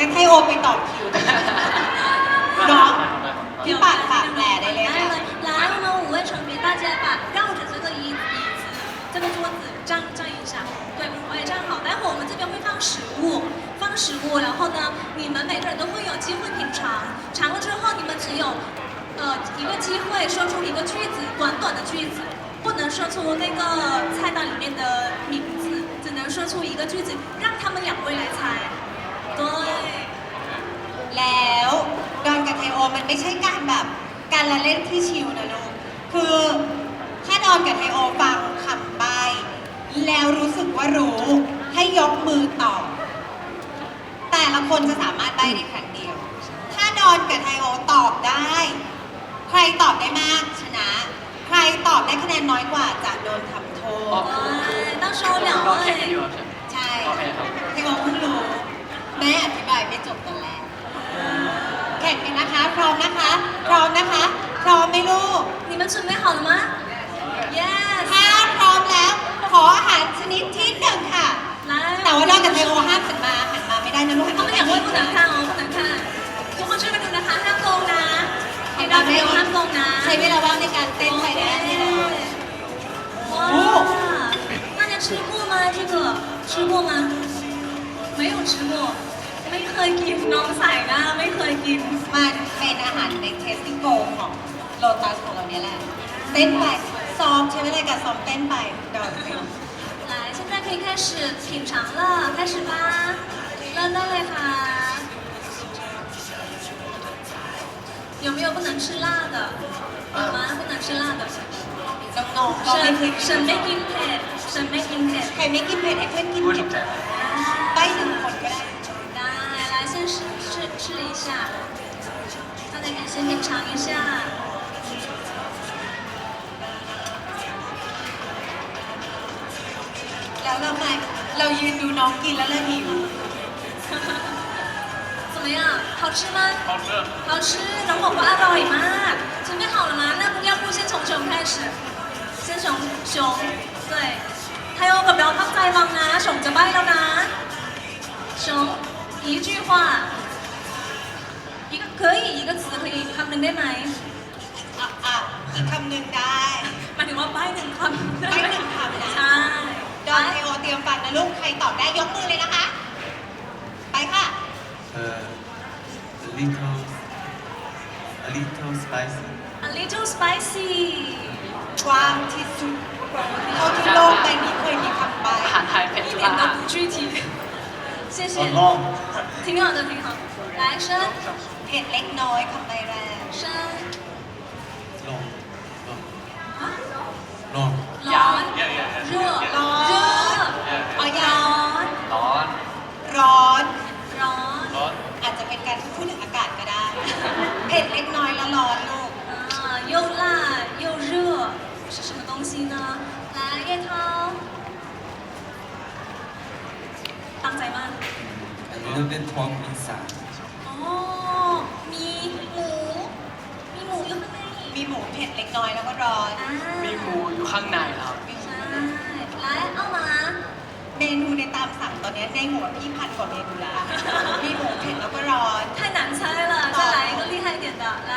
งั้นให้โอไปต่อคิวเนาะพี่ปัดฝากแปลได้เลย 来 ค่ะ 来来，我们五位成给大家把绕着这个椅椅子，这个桌子站站一下，对，五位站好。待会儿我们这边会放食物，放食物，然后呢，你们每个人都会有机会品尝，尝了之后你们只有呃一个机会说出一个句子，短短的句子，不能说出那个菜单里面的名字，只能说出一个句子，让他们两位来猜。对。 แล้วดอนกับไทโอมันไม่ใช่การแบบการละเล่นที่ชิวนะลูกคือถ้าดอนกับไทโอฟังคำใบแล้วรู้สึกว่ารู้ให้ยกมือตอบแต่ละคนจะสามารถได้ในครั้งเดียว ถ้าดอนกับไทโอตอบได้ ใครตอบได้มากชนะ ใครตอบได้คะแนนน้อยกว่าจะโดนทำโทษต้องโชว์เหล่าเใช่ไทโอเพิ่งรู้แม่อธิบายไม่จบกันแล้ว แข่งกันนะคะ พร้อมนะคะ พร้อมนะคะ พร้อมไหมลูก 你们准备好了吗？Yes， ถ้าพร้อมแล้ว ขออาหารชนิดที่หนึ่งค่ะ 来。 แต่ว่าดอนกับไทโอห้ามหันมาหันมาไม่ได้นะลูกหัน 他 มา 们 ไม่ 两 ได้ 位不能看哦，不能看。ทุกคนช่วยกันดูนะคะห้ามโกงนะเห็นดาวเดียวห้ามโกงนะ ใช้เวลาว่างในการเต้นไปได้นี่นะ 哇，大家吃过吗？这个吃过吗？没有吃过， ไม่เคยกินน้องใส่นะไม่เคยกิน มันเป็นอาหารในเทสติโกของโลตัสของเราเนี่ยแหละ เต้นไป ซ้อมใช้เวลาในการซ้อมเต้นไปดอนเต้น 来，现在可以开始品尝了，开始吧。เริ่มได้เลยค่ะ有没有不能吃辣的？有吗？不能吃辣的。 น้องๆก็ไม่เคย 沈沈ไม่กินเผ็ด沈ไม่กินเผ็ด ใครไม่กินเผ็ดให้เพื่อนกิน พูด เผ็ ถู ด กใจ ใ 下，大家可以先品尝一下。 แล้วเราไงเรายืนดูน้องกินแล้วเราหิว 怎么样？好吃吗？ เขาเลือก 好吃，น้องบอกว่าอร่อยมาก准备好了吗？那要不先从熊开始，先熊熊，对，还有กับเราตั้งใจฟังนะ熊จะใบ้แล้วนะ熊一句话， 一个可以一个词可以คำหนึ่งได้ไหม อ่ะอ่ะอีกคำหนึ่งได้ หมายถึงว่าใบ้หนึ่งคำ ใบ้หนึ่งคำนะ ใช่ ดอนเทโอเตรียมฟังนะลูก ใครตอบได้ยกมือเลยนะคะ ไปค่ะ Uh, a little, a little spicy. a little spicy กว้างที่สุดเท่าที่โลกใบนี้เคยมีคำใบ อาหารไทยเผ็ด 一 จุ 点 ฬา 都不具体谢谢 A long. 挺好的挺好来深 เผ็ดเล็กน้อยคำใบแรก 深 Long. 啊 Long. ร้อน เยอะๆเยอะๆ 热热 เอายา ร้อน ร้อน ร้อน ร้อน ร้อน อาจจะเป็นการพูดถึงอากาศก็ได้ เผ็ดเล็กน้อยแล้วร้อนลูก 啊又辣又热是什么东西呢来叶涛ตั้งใจมาก A little bit warm inside. อ๋อ ผ็ดเล็กน้อยแล้วก็ร้อน อ่า มีหมูอยู่ข้างในครับ ใช่来เอามา เมนูในตามสั่งตอนนี้ในหัวพี่พันกว่าเมนูแล้วมีหมูเผ็ดแล้วก็ร้อน 太难猜了，再来一个厉害一点的，来，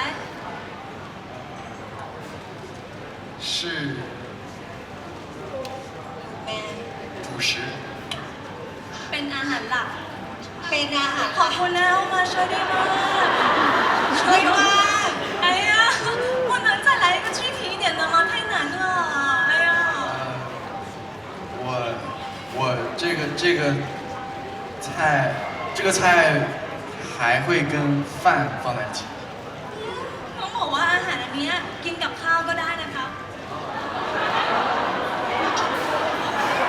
是 แม่ 主食。เป็นอาหารหลัก เป็นอาหาร ขอบคุณนะเอามาช่วยด้วยมาก ช่วยมาก 这个这个菜这个菜还会跟饭放在一起。 ต้องบอกว่าอาหารอันเนี้ยกินกับข้าวก็ได้นะครับ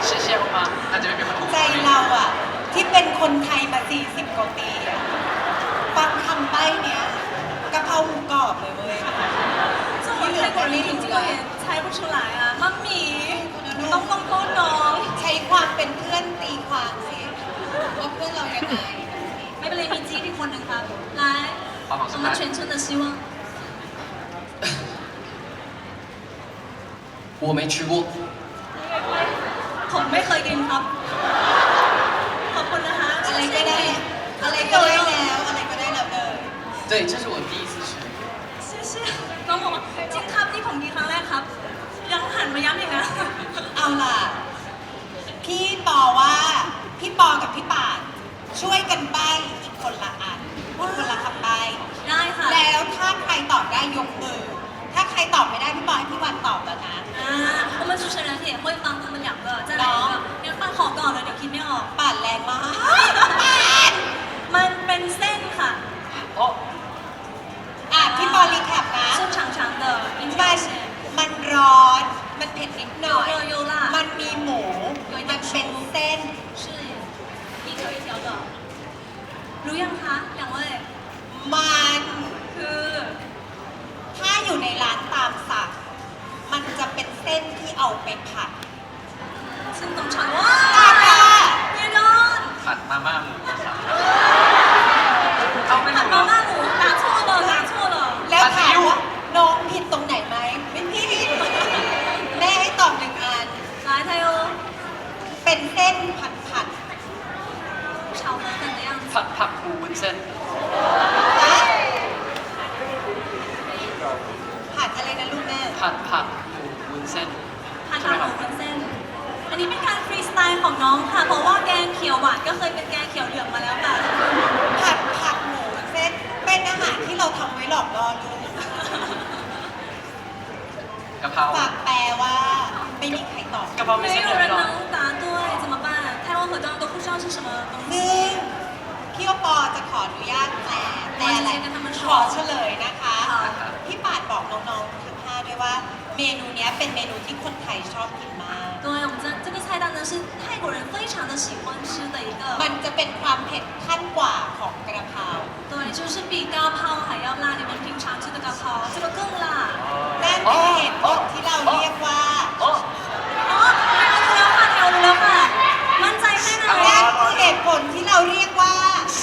เชี่ยๆมากๆน่าจะไม่มีคนถูก ใจเราอะที่เป็นคนไทยมา 40 กว่าปีอะฟังคำใบ้เนี้ยกะเพราหมูกรอบเลยเว้ย 这我泰国人听这个也猜不出来啊，妈咪， ต้องต้องโทษน้อง ใช้ความเป็นเพื่อนตีความสิว่าเพื่อนเรายังไง ไม่เป็นไรมีจี๊ดอีกคนหนึ่งครับ来我们全村的希望我没吃过。 ผมไม่เคยกินครับ ขอบคุณนะคะ อะไรก็ได้ อะไรก็ได้แหละ 对，这是我第一次 เอาไปผัดซึ่งตรง长哇ตอบค่ะเยดอน ผัดมาม่าหมู เพราค่ยอมลาในวันพิงชามชื่อตะกะเพราชื่อกึ่งล่ะนั่นเป็นเหตุผลที่เราเรียกว่าอ๋อเราเราแล้วค่ะมั่นใจแค่ไหนนั่นคือเหตุผลที่เราเรียกว่า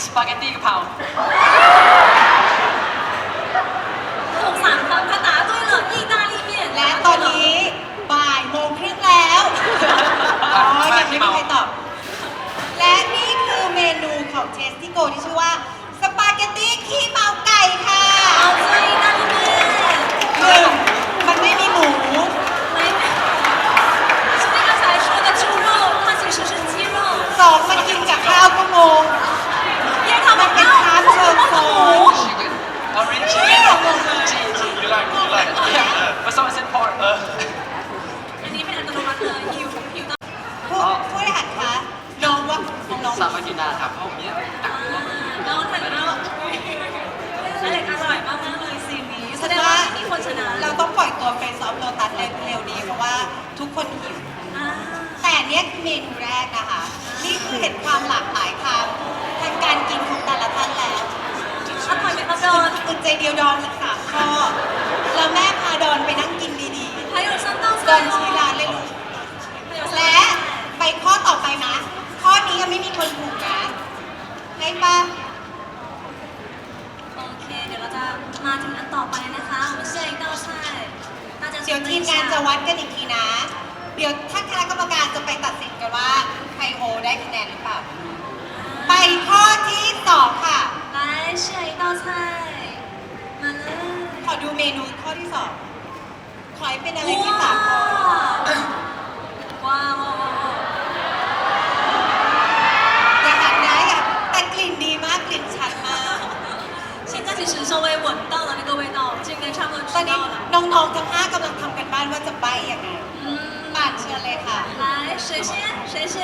สปาเกตตี้กะเพราถูกสามคำคาถาด้วยเหรออีตาลีเมียนและตอนนี้บ่ายโมงครึ่งแล้วอ๋อยังไม่มีใครตอบและนี่คือเมนูของเทสติโกที่ชื่อว่า งยังทำเป็นด้ร้าเชิงโซน chicken, orange chicken. Tea, tea, you like, but someone said pork. Uh, อันนี้เป็นอัตโนมัติเลยคิวของคิวต้องผู้ผู้รหัคะน้องว่องน้องสามารถกินได้ครับเพราะว่ยตักตัวน้องแต่อะไรอร่อยมากมากเลยซีนนี้แสดงว่ามีคนชนะเราต้องปล่อยตัวเฟซออฟโลตัสเร็วๆนี้เพราะว่าทุกคนหิวแต่เนี้ยเมนูแรกนะคะ นี่คือเห็นความหลากหลายทางทางการกินของแต่ละท่านแล้ว อร่อยไหมครับด ส่ อ วน น อึดใจเดียวดอนอีกสามข้อ แล้วแม่พาดอนไปนั่งกินดี 还有三道 ๆ 菜 ดอนชี้ร้านเลยลูก 还有三 และไปข้อต่อไปนะ ข้อนี้ยังไม่มีคนถูกนะให้ป้า โอเค เดี๋ยวเราจะมาถึงอันต่อไปนะคะ我们下一道菜大家 เดี๋ยว 准备 ที 一 มงานจะ 下 วัดกันอีกทีนะ เดี๋ยวถ้าคณะกรรมการจะไปตัดสินกันว่า ใครโอได้คะแนนหรือเปล่า ไปข้อที่สองค่ะ 来下一道菜มาเลย ขอดูเมนูข้อที่สองขอให้เป็นอะไรที่สามข้อ ว้าวว้าวว้าว อย่าหันนะอย่าแต่กลิ่นดีมากกลิ่นชัดมาก 现在其实稍微闻到了那个味道，就应该差不多 ตอน 知 นี้ 道了。 น้องๆทั้งห้ากำลังทำกันบ้านว่าจะใบยังไง 嗯， ป่ านเชิญเลยค่ะ 来，谁先？谁先？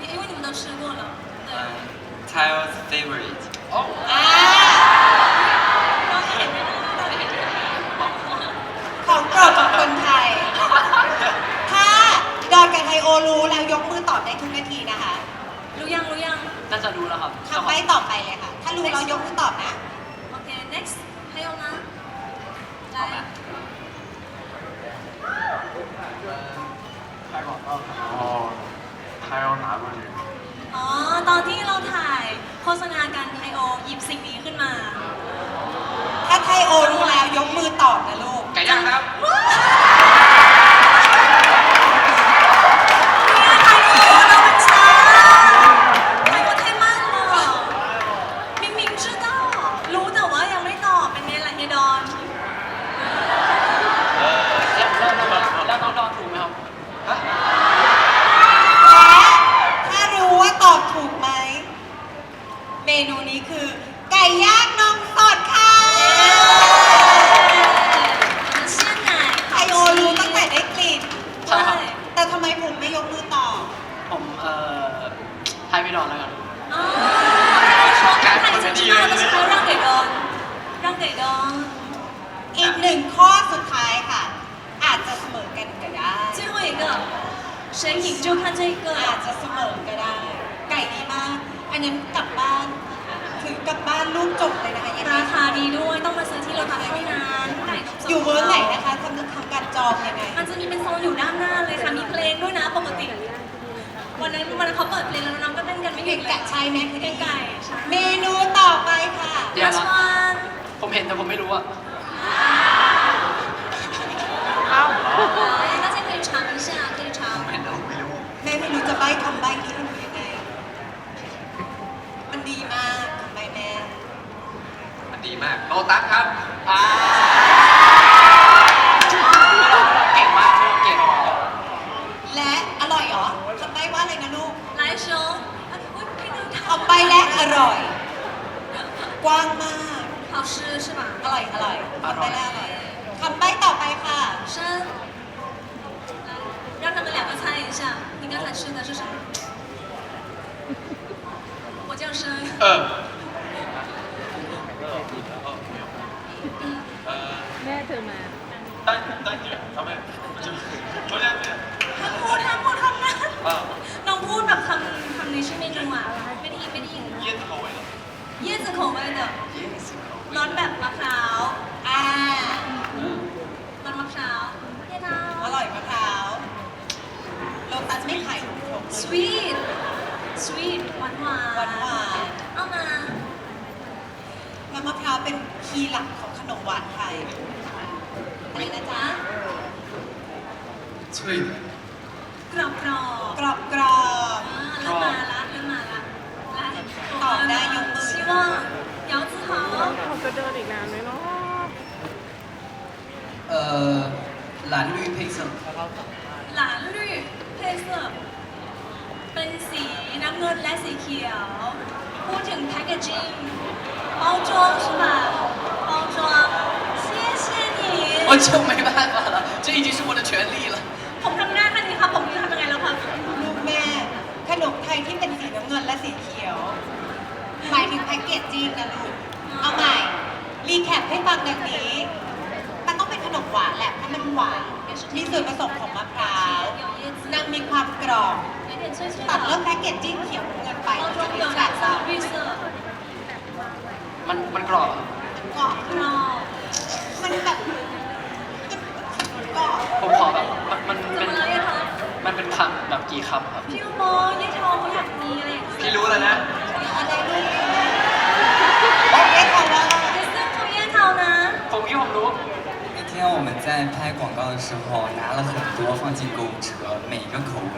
因因为你们都吃过了，对。 Taiwan's favorite โอ้ อ่า 刚刚也没看到 ของโปรดของคนไทย ถ้าดอนกับไทโอรู้แล้วยกมือตอบได้ทุกนาทีนะคะ รู้ยังรู้ยัง น่าจะรู้แล้วครับ คำใบ้ต่อไปเลยค่ะ ถ้ารู้เรายกมือตอบนะ OK next 还有呢？来， 他要拿过去。 อ๋อตอนที่เราถ่ายโฆษณากันไทโอหยิบสิ่งนี้ขึ้นมา ถ้าไทโอรู้แล้วยกมือตอบนะลูก ไก่ย่างครับ เนี่ย หนึ่งข้อสุดท้ายค่ะ อาจจะเสมอกันก็ได้ 最后一个，谁赢就看这个 อาจจะเสมอก็ได้ ไก่ดีมาก อันนั้นกลับบ้านถือกลับบ้านลูกจบเลยนะคะยังไง ราคาดีด้วยต้องมาซื้อที่โลตัสเท่านั้นไก่นมสด อยู่เวิร์กไหนนะคะทำทำการจองยังไง มันจะมีเป็นโซนอยู่ด้านหน้าเลยค่ะมีเพลงด้วยนะปกติ วันนั้นวันนั้นเขาเปิดเพลงแล้วน้องๆก็เต้นกันไม่หยุ เก่ ด ง เลย กะใช่ไหม เพลงไก่ใช่ เมนูต่อไปค่ะ เดี๋ยว มาช นะ วน ผมเห็นแต่ผมไม่รู้อะ 大 จะใบ้คำใบ้นี้ให้หนูยังไง มันดีมากคำใบ้แม่ มันดีมากโลตัสครับอ่าเก่งมากพี่เก่ง และอร่อยเหรอคำใบ้ว่าอะไรนะลูก 来熊啊我这个太 เอาไปและอร่อย กว้างมาก 好吃是吧 อร่อย อร่อยคำใบ้และอร่อยคำใบ้ต่อไปค่ะ 生来让他们两个猜 一下你刚才吃的是什么我叫生 เออ แม่เธอมา ตั้งตั้งเยอะทำไมจะเขาเรียกเนี่ย ห้ามพูดห้ามพูดห้ามนะ อ่า น้องพูดแบบคำคำนี้ชื่อเมนูอ่ะไม่ได้ยินไม่ได้ยิน เยี่ยนเขาไว้เหรอ 椰子口味的 เยี่ยนสิเขา ร้อนแบบมะพร้าว อ่า ร้อนมะพร้าวเย้ดา อร่อยมะพร้าวโล ว ตัสไม่ขายถุงชม สวีทสวีทหวานหวาน หวานหวาน เอามา แล้วมะพร้าวเป็นคีย์หลักของขนมหวานไทยอะไรนะจ๊ะ 脆的， กรอบกรอบ กรอบกรอบ อ่าเริ่มมาละเริ่มมาละ来 ตอบได้ยกมือ 希望姚子豪 เขาจะเดินอีกนานไหมเนาะ 呃，蓝绿配色，ห ลาน绿配色เป็นสีน้ำเงินและสีเขียว พูดถึง packaging 包装是吧包装谢谢你我就没办法了，这已经是我的权利了。 ผมทำหน้าแค่นี้ครับ ผมจะทำยังไงแล้วครับ ลูกแม่ ขนมไทยที่เป็นสีน้ำเงินและสีเขียว หมายถึงแพ็กเกจจิ้งนะลูก เอาใหม่ รีแคปให้ฟังดังนี้ มันต้องเป็นขนมหวานแหละเพราะมันหวาน มีส่วนผสมของมะพร้าว ว นางมีความกรอบ 有点脆脆 ตัดเริ่ม 的 แพ็กเกจจิ้งเขียวน้ำเงินไป 包 มัน 装 จะมี 有 แฟล 蓝 ต 色 เรา 绿色 มันมันกรอบอะ กรอบ กรอบ มันแบบมันกรอบ ผมขอแบบมันมัน 怎 เป็น 么了叶桃 มันเป็นคำแบบกี่คำครับ พี่โม叶桃เขาอยากมีอะไรอย่างเงี้ย พี่รู้แล้วนะ 天我们在拍广告的时候，拿了很多放进购物车，每一个口味。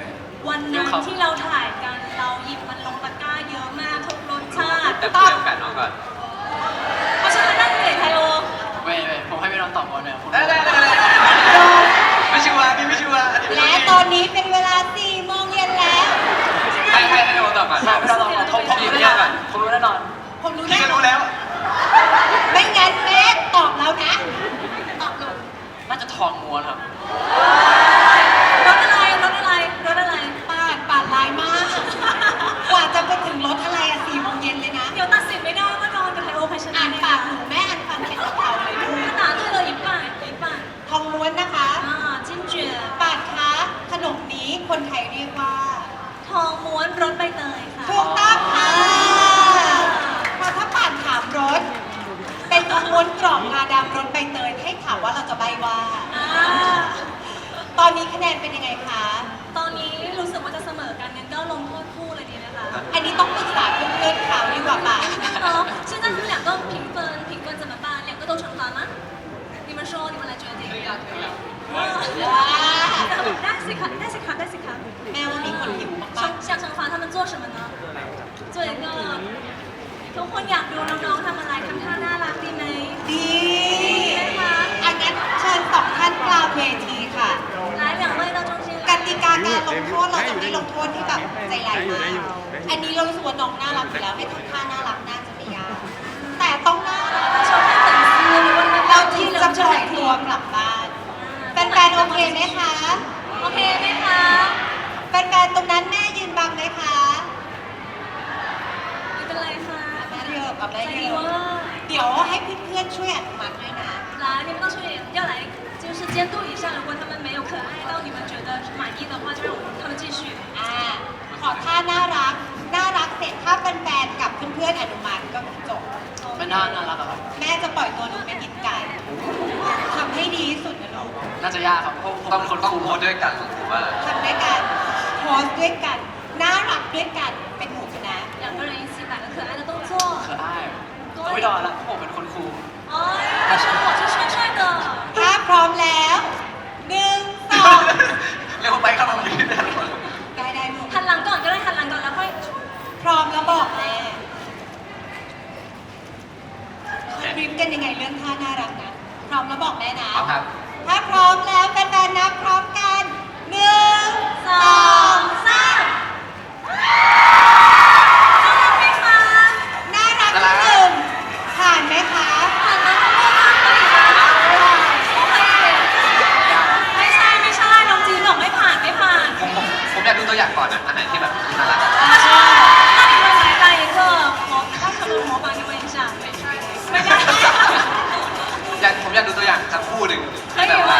วันนั้นที่เราถ่ายกันเราหยิบมันลงตะกร้าเยอะมากทุกรสชาติ แต่ ต้ เพื่ อ อง นกันน้องก่อน เพราะฉะนั้นนั่นเลยไทโอ เว้ยเว้ยผมให้พี่น้องตอบก่อนเนี่ยได้ได้ได้ไม่ชัวร์พี่ไม่ชัวร์อันนี้ และตอนนี้เป็นเวลา4โมงเย็นแล้ว ให้ให้ให้เราตอบก่อนใช่พี่น้องตอบก่อนผมผมรู้แน่นอนผมรู้แน่นอน ผมรู้ พี่ แน่ ก็รู้แล้ว ไม่งั้นแม่ตอบแล้วนะ ตอบลูก น่าจะทองม้วนครับ เพื่อนๆเขาดีกว่าป่ะ 好，现在他们两个评分，评分怎么办？两个都惩罚吗？你们说，你们来决定。哇，ได้สิคะได้สิคะได้สิคะ แม่ว่ามีคนหิวมาก 想想惩罚他们做什么呢？做一个ทุกคนอยากดูน้องๆทำอะไรทำท่าน่ารักดีไหม ๆดี ไหมคะ อันนั้นเชิญสองท่านกลางเวที ี การลงโทษเราจะไม่ลงโทษที่แบบใจร้ายมากอันนี้เรารู้สึกว่าน้องน่ารักอยู่แล้วให้ทุกท่าน่ารักน่าจะไม่ยากแต่ต้องน่ารักชอบแต่งซื่อเราที่จะปล่อยตัวกลับบ้านแฟนๆโอเคไหมคะโอเคไหมคะแฟนๆตรงนั้นแม่ยืนบังไหมคะไม่เป็นไรค่ะแม่เยอะกับแม่เยอะเดี๋ยวให้เพื่อนๆช่วยอนุมัดด้วยนะร้านนี้ไม่ต้องช่วยเยอะหลาย 就是监督一下，如果他们没有可爱到你们觉得满意的话，就让我他们继续。อ่าขอท่าน่ารัก น่ารักเสร็จถ้าเป็นแฟนกับเพื่อนๆอนุมาติก็จบ มันน่าน่ารักอะครับ แม่จะปล่อยตัวหนูไปกินไก่ทำให้ดีที่สุดนะลูกน่าจะยากครับเพราะต้องคนต้องโพสด้วยกันผมว่าทำด้วยกันโพสต์ด้วยกัน น่ารักด้วยกัน เป็นหมู่คณะ两个人一起摆个可爱的动作。可爱ไม่ดอนละผมเป็นคนคูล哦，但是我 พร้อมแล้วหนึ่งสองเร็วไปครับผมยืนได้ได้ได้ลูกหันหลังก่อนก็ได้ทันหลังก่อนแล้วค่อยพร้อมแล้วบอกแม่คุณบริมกันยังไงเรื่องท่าน่ารักนะพร้อมแล้วบอกแม่นะ ครับ ถ้าพร้อมแล้วแฟนๆนับพร้อมกันหนึ่งสอง ผมอยากดูตัวอย่างสักคู่หนึ่งที่แบบว่า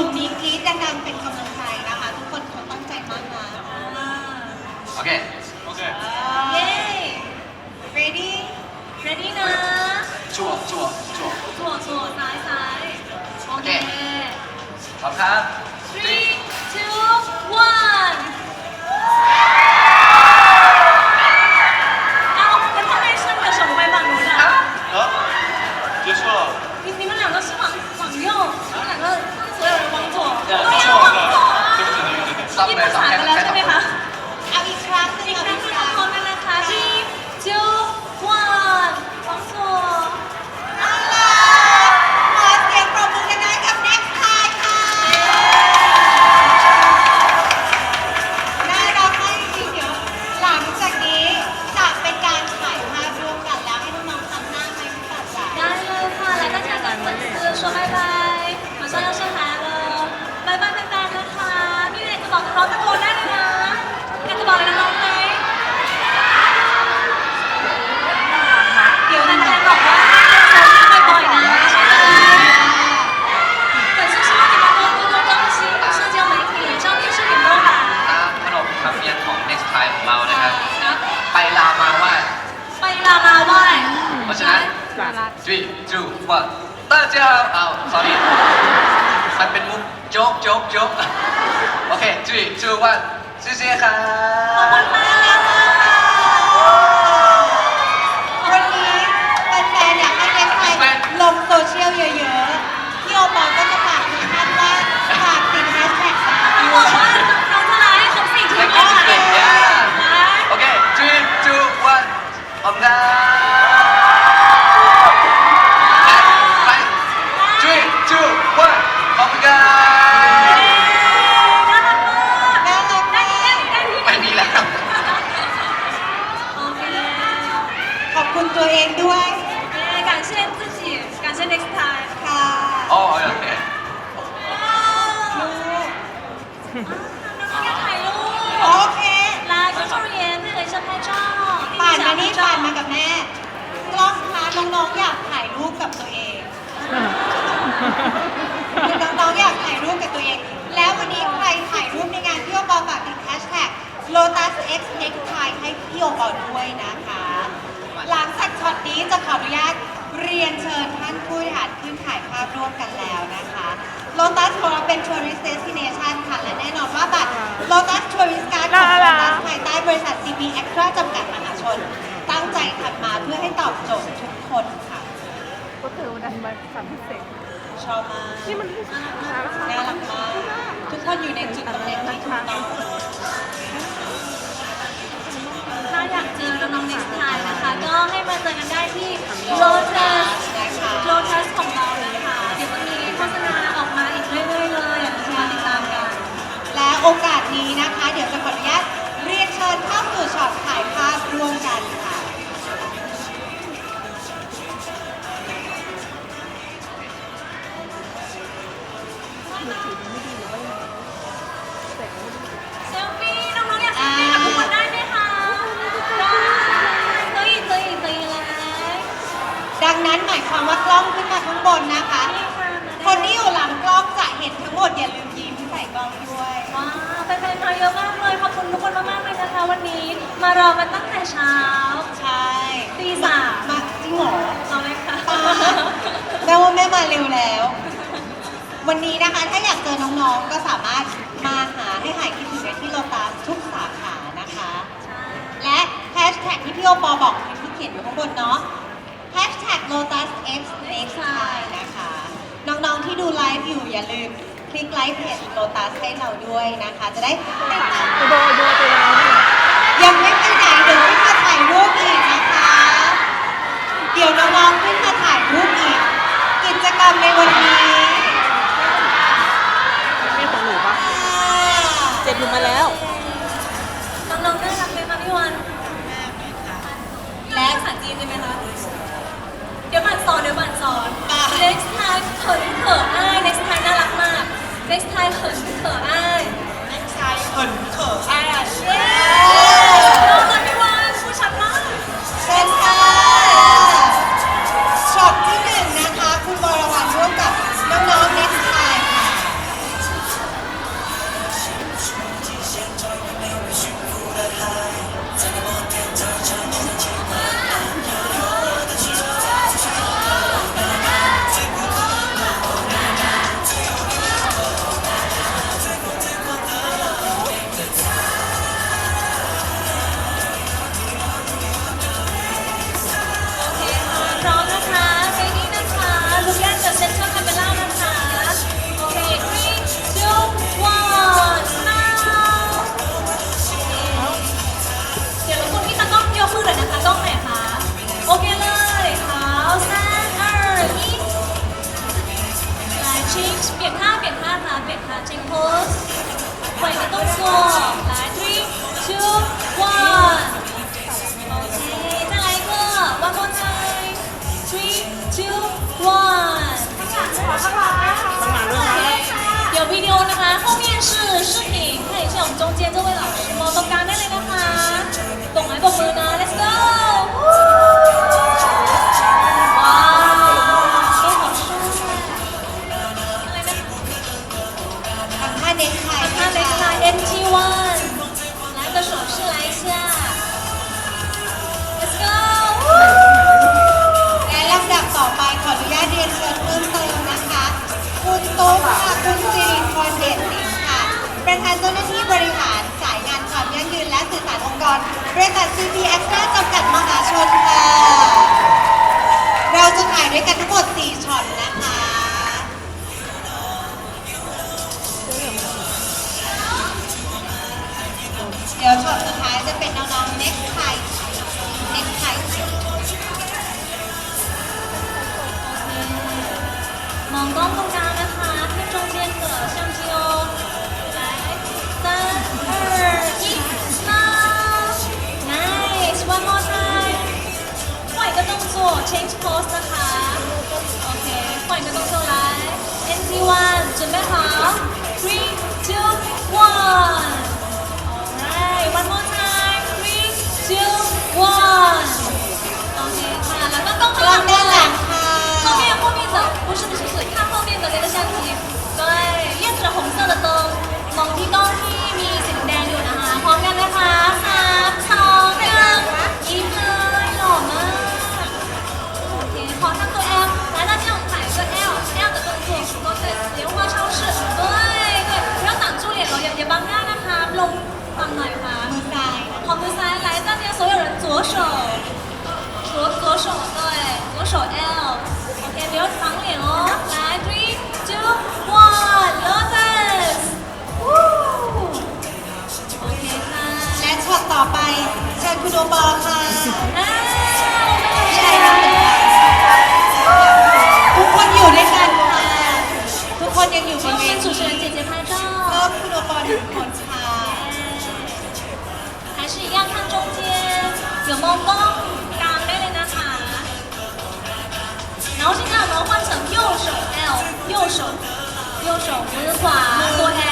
ลุ่มนี้กรี๊ดดังๆเป็นกำลังใจนะคะ ทุกคนเขาตั้งใจมากนะโอเคโอเค Okay. เย้ ready ready นะ Chua, chua, chua. ถั่วถั่วซ้ายซ้ายโอเค ขอบครับ three two one โยกอด้วยนะคะ หลังจากช็อตนี้จะขออนุญาตเรียนเชิญท่านผู้บริหารขึ้นถ่ายภาพร่วมกันแล้วนะคะโลตัสของเราเป็นทัวริสต์สเตชชั่นค่ะ และแน่นอนว่าบัตรโลตัสทัวริสต์การของโลตัสภายใต้บริษัทซีบีแ Extra จำกัดมหาชน ตั้งใจทำมาเพื่อให้ตอบโจทย์ทุกคนค่ะ ก็คือวันมาสามสิบเศษชอบมากนี่มันน่ารักมาก ทุกคนอยู่ในจุดตำแน่งที่ถูกต้าอยากเจอน้องๆ next time นะคะ ก็ให้มาเจอกันได้ที่ Lotus นะคะ Lotus ของเรานะคะ เดี๋ยวจะมีโฆษณาออกมาอีกเรื่อยๆเลยอยากจะมาติดตามกัน และโอกาสนี้นะคะ เดี๋ยวจะขออนุญาตเรียนเชิญเข้าสู่ช็อตถ่ายภาพร่วมกันค่ะ เซลฟี่ นั้นหมายความว่ากล้องขึ้นมาข้างบนนะคะ คนที่อยู่หลังกล้องจะเห็นทั้งหมดอย่าลืมยิ้มใส่กล้องด้วยว้าวแฟนๆมาเยอะมากเลยขอบคุณทุกคนมากๆเลยนะคะวันนี้ มารอกันตั้งแต่เช้าใช่ตีสามมาจริงเหรอเอาเลยค่ะตายแม่ว่าแม่มาเร็วแล้ว วันนี้นะคะถ้าอยากเจอน้องๆก็สามารถมาหาให้หายคิดถึงได้ที่โลตัสทุกสาขานะคะใช่และแฮชแท็กที่พี่โอปอบอกที่เขียนอยู่ข้างบนเนาะ แฮชแท็ก lotus x next time นะคะ น้องๆที่ดูไลฟ์อยู่อย่าลืมคลิกไลค์เพจ lotus ให้เราด้วยนะคะ จะได้ติดตามโดโดไปแล้วเนี่ยยังไม่ไปไหนเดี๋ยวขึ้น 左手，左左手对，左手 L。OK，不要长脸哦。来，three two one, Lotus。OK，ค่ะและช็อตต่อไปเชิญคุณโอปอค่ะใช่ทุกคนอยู่ด้วยกันค่ะ ทุกคนยังอยู่บนเวที主持人姐姐拍。 มองกล้องกลางได้เลยนะคะ然后现在我们换成右手 L，右手，右手，มือข L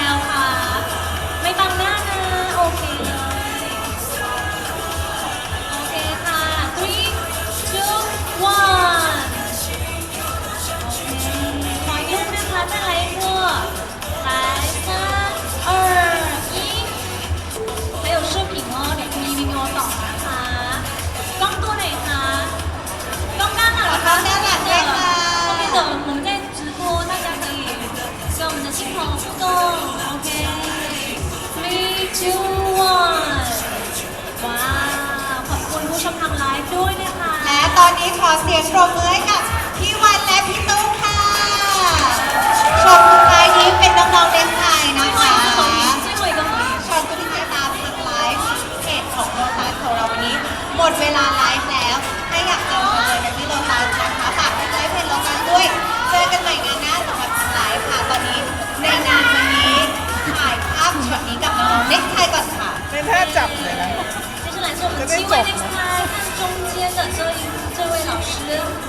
นนี้ขอเสียงปรบมือให้กับพี่วันและพี่ตุ๊กค่ะ ชมสุดท้ายนี้เป็นน้องๆเด็กไทยนะ 最后 คะ 一个合影，最后一个合影。 ชมทุกท่านตามทางไลฟ์เพจของโลตัสของเราวันนี้ หมดเวลาไลฟ์แล้ว ถ้าอยากเจอมาเจอกันที่โลตัสนะคะฝากที่ไลฟ์เพจโลตัสด้วย เจอกันใหม่งานหน้าสำหรับทางไลฟ์ค่ะ ตอนนี้ในงานวันนี้ถ่ายภาพช็อตนี้กับน้องๆเด็กไทยก่อนค่ะ ไม่แทบจับเลยนะ 这是来自我们七位 next time 看中间的这一 这